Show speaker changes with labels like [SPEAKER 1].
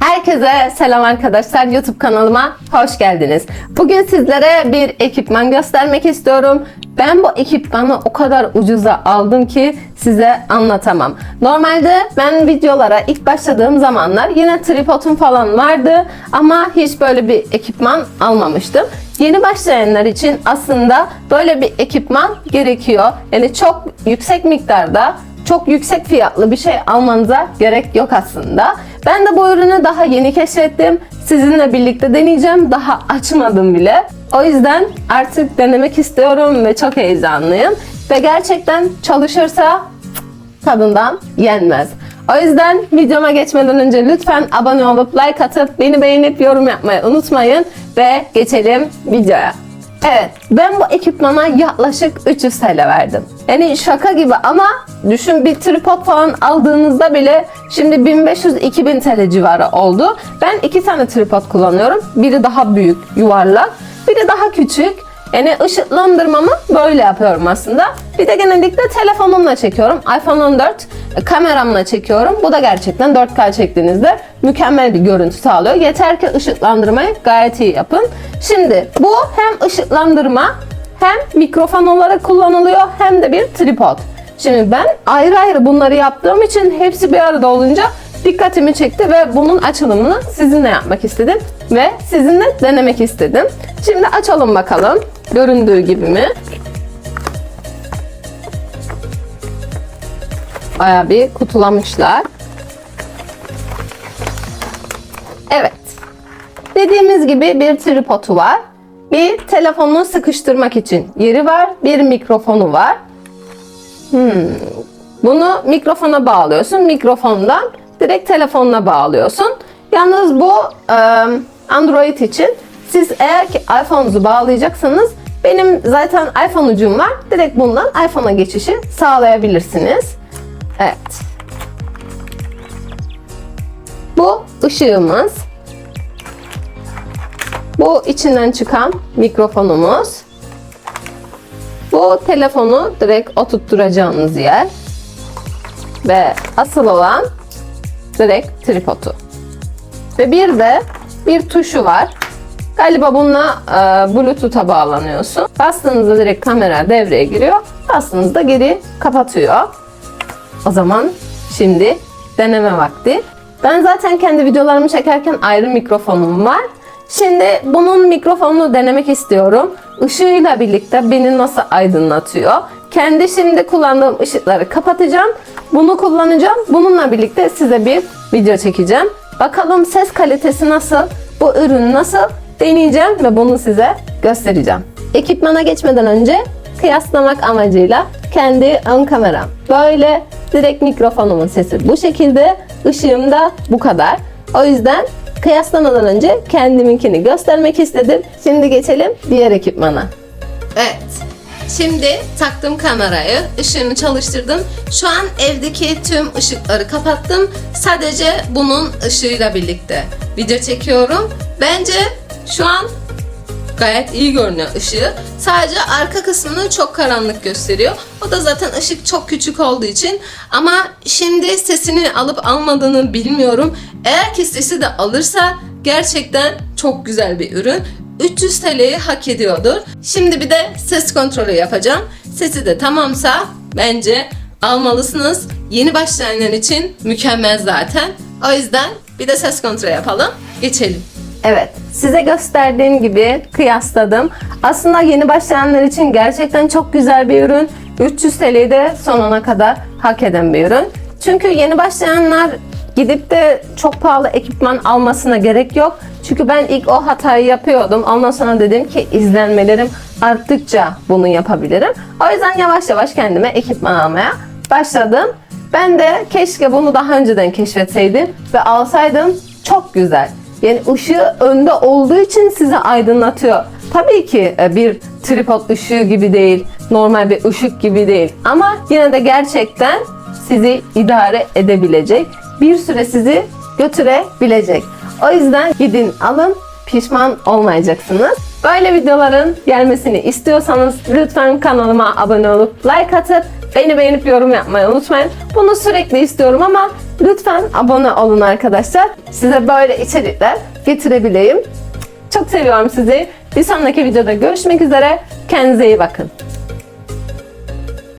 [SPEAKER 1] Herkese selam arkadaşlar. YouTube kanalıma hoş geldiniz. Bugün sizlere bir ekipman göstermek istiyorum. Ben bu ekipmanı o kadar ucuza aldım ki size anlatamam. Normalde ben videolara ilk başladığım zamanlar yine tripodum falan vardı ama hiç böyle bir ekipman almamıştım. Yeni başlayanlar için aslında böyle bir ekipman gerekiyor. Yani çok yüksek miktarda çok yüksek fiyatlı bir şey almanıza gerek yok aslında. Ben de bu ürünü daha yeni keşfettim. Sizinle birlikte deneyeceğim. Daha açmadım bile. O yüzden artık denemek istiyorum ve çok heyecanlıyım. Ve gerçekten çalışırsa tadından yenmez. O yüzden videoma geçmeden önce lütfen abone olup like atıp beni beğenip yorum yapmayı unutmayın ve geçelim videoya. Evet, ben bu ekipmana yaklaşık 300 TL verdim. Yani şaka gibi ama düşün bir tripod falan aldığınızda bile şimdi 1500-2000 TL civarı oldu. Ben iki tane tripod kullanıyorum. Biri daha büyük, yuvarlak. Biri daha küçük. Yani ışıklandırmamı böyle yapıyorum aslında. Bir de genellikle telefonumla çekiyorum. iPhone 14 kameramla çekiyorum. Bu da gerçekten 4K çektiğinizde mükemmel bir görüntü sağlıyor. Yeter ki ışıklandırmayı gayet iyi yapın. Şimdi bu hem ışıklandırma hem mikrofon olarak kullanılıyor hem de bir tripod. Şimdi ben ayrı ayrı bunları yaptığım için hepsi bir arada olunca dikkatimi çekti ve bunun açılımını sizinle yapmak istedim ve sizinle denemek istedim. Şimdi açalım bakalım. Göründüğü gibi mi? Bayağı bir kutulamışlar. Evet. Dediğimiz gibi bir tripodu var. Bir telefonunu sıkıştırmak için yeri var. Bir mikrofonu var. Hmm. Bunu mikrofona bağlıyorsun. Mikrofondan direkt telefonuna bağlıyorsun. Yalnız bu Android için siz eğer ki iPhone'unuzu bağlayacaksanız benim zaten iPhone ucum var. Direkt bundan iPhone'a geçişi sağlayabilirsiniz. Evet. Bu ışığımız. Bu içinden çıkan mikrofonumuz. Bu telefonu direkt oturtturacağınız yer. Ve asıl olan direkt tripodu. Ve bir de bir tuşu var. Galiba bununla e, Bluetooth'a bağlanıyorsun. Bastığınızda direkt kamera devreye giriyor. Bastığınızda geri kapatıyor. O zaman şimdi deneme vakti. Ben zaten kendi videolarımı çekerken ayrı mikrofonum var. Şimdi bunun mikrofonunu denemek istiyorum. Işığıyla birlikte beni nasıl aydınlatıyor. Kendi şimdi kullandığım ışıkları kapatacağım. Bunu kullanacağım. Bununla birlikte size bir video çekeceğim. Bakalım ses kalitesi nasıl? Bu ürün nasıl? Deneyeceğim ve bunu size göstereceğim. Ekipmana geçmeden önce kıyaslamak amacıyla kendi ön kameram böyle direkt mikrofonumun sesi bu şekilde ışığım da bu kadar. O yüzden kıyaslamadan önce kendiminkini göstermek istedim. Şimdi geçelim diğer ekipmana. Evet. Şimdi taktım kamerayı, ışığını çalıştırdım. Şu an evdeki tüm ışıkları kapattım. Sadece bunun ışığıyla birlikte video çekiyorum. Bence şu an gayet iyi görünüyor ışığı. Sadece arka kısmını çok karanlık gösteriyor. O da zaten ışık çok küçük olduğu için. Ama şimdi sesini alıp almadığını bilmiyorum. Eğer ki sesi de alırsa gerçekten çok güzel bir ürün. 300 TL'yi hak ediyordur. Şimdi bir de ses kontrolü yapacağım. Sesi de tamamsa bence almalısınız. Yeni başlayanlar için mükemmel zaten. O yüzden bir de ses kontrolü yapalım. Geçelim. Evet, size gösterdiğim gibi kıyasladım. Aslında yeni başlayanlar için gerçekten çok güzel bir ürün. 300 TL'yi de sonuna kadar hak eden bir ürün. Çünkü yeni başlayanlar gidip de çok pahalı ekipman almasına gerek yok. Çünkü ben ilk o hatayı yapıyordum. Ondan sonra dedim ki izlenmelerim arttıkça bunu yapabilirim. O yüzden yavaş yavaş kendime ekipman almaya başladım. Ben de keşke bunu daha önceden keşfetseydim ve alsaydım çok güzel. Yani ışığı önde olduğu için sizi aydınlatıyor. Tabii ki e, bir tripod ışığı gibi değil, normal bir ışık gibi değil. Ama yine de gerçekten sizi idare edebilecek, bir süre sizi götürebilecek. O yüzden gidin alın, pişman olmayacaksınız. Böyle videoların gelmesini istiyorsanız lütfen kanalıma abone olup like atıp beni beğenip yorum yapmayı unutmayın. Bunu sürekli istiyorum ama Lütfen abone olun arkadaşlar. Size böyle içerikler getirebileyim. Çok seviyorum sizi. Bir sonraki videoda görüşmek üzere. Kendinize iyi bakın.